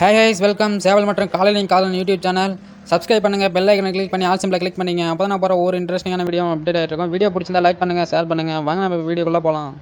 Hey has welcome சேவல் மற்றும் காலனி காலன் யூடியூப் சேனல் சப்ஸ்கிரைப் பண்ணுங்கள் பெல் ஐக்கனை கிளிக் பண்ணி ஆல் சிம்பிளை கிளிக் பண்ணிங்க. அப்போ தான் நான் போகிற ஒரு இன்ட்ரெஸ்டிங்கான வீடியோ அப்டேட் ஆகிட்டு வீடியோ பிடிச்சிருந்தா லைக் பண்ணுங்கள் ஷேர் பண்ணுங்கள் வாங்க நம்ம வீடியோக்குள்ளே போகலாம்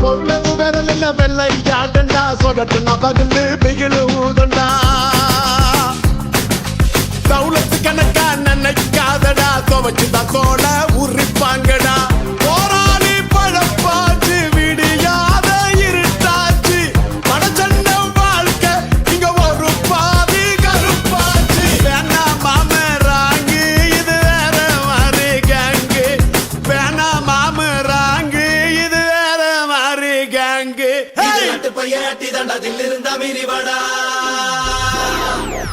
பொருளவு விரலில் வெள்ளை யாடண்டா சொகட்டு நபகுன்னு பிகிலு ஊதண்டா? தௌலத்து கணக்கா நினைக்காதடா துவச்சுதான் தோட இது அட்டு பையாட்டி தண்டத்தில் இருந்த மீறிவாடா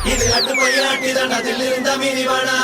இது அட்டு பையாட்டி தண்டத்தில் இருந்த மீறிவாடா